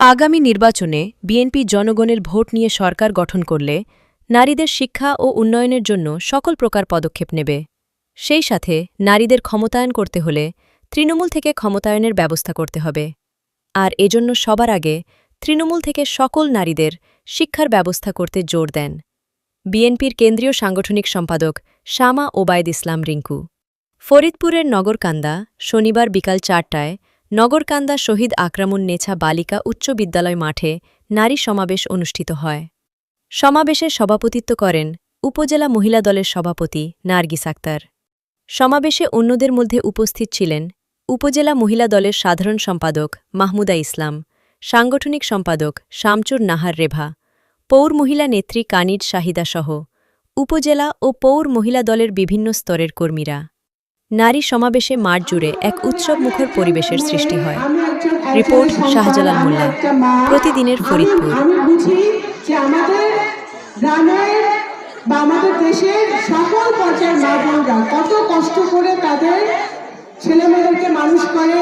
আগামী নির্বাচনে বিএনপি জনগণের ভোট নিয়ে সরকার গঠন করলে নারীদের শিক্ষা ও উন্নয়নের জন্য সকল প্রকার পদক্ষেপ নেবে। সেই সাথে নারীদের ক্ষমতায়ন করতে হলে তৃণমূল থেকে ক্ষমতায়নের ব্যবস্থা করতে হবে। আর এজন্য সবার আগে তৃণমূল থেকে সকল নারীদের শিক্ষার ব্যবস্থা করতে জোর দেন। বিএনপির কেন্দ্রীয় সাংগঠনিক সম্পাদক শামা ওবায়দ ইসলাম রিঙ্কু। ফরিদপুরের নগরকান্দা শনিবার বিকাল চারটায় নগরকান্দা শহীদ আকরামুন নেছা বালিকা উচ্চ বিদ্যালয় মাঠে নারী সমাবেশ অনুষ্ঠিত হয়। সমাবেশে সভাপতিত্ব করেন উপজেলা মহিলা দলের সভাপতি নার্গিস আক্তার। সমাবেশে অন্যদের মধ্যে উপস্থিত ছিলেন উপজেলা মহিলা দলের সাধারণ সম্পাদক মাহমুদা ইসলাম, সাংগঠনিক সম্পাদক শামচুর নাহার রেভা, পৌর মহিলা নেত্রী কানিজ শাহিদা সহ উপজেলা ও পৌর মহিলা দলের বিভিন্ন স্তরের কর্মীরা। নারী সমাবেশে মাঠ জুড়ে এক উৎসব মুখর পরিবেশের সৃষ্টি হয়। রিপোর্ট শাহজালাল মোল্লা। প্রতিদিনের ফরিদপুর। বা আমাদের দেশের সকল পর্যায়ের মা বোনরা কত কষ্ট করে তাদের ছেলেমেয়েদেরকে মানুষ করে।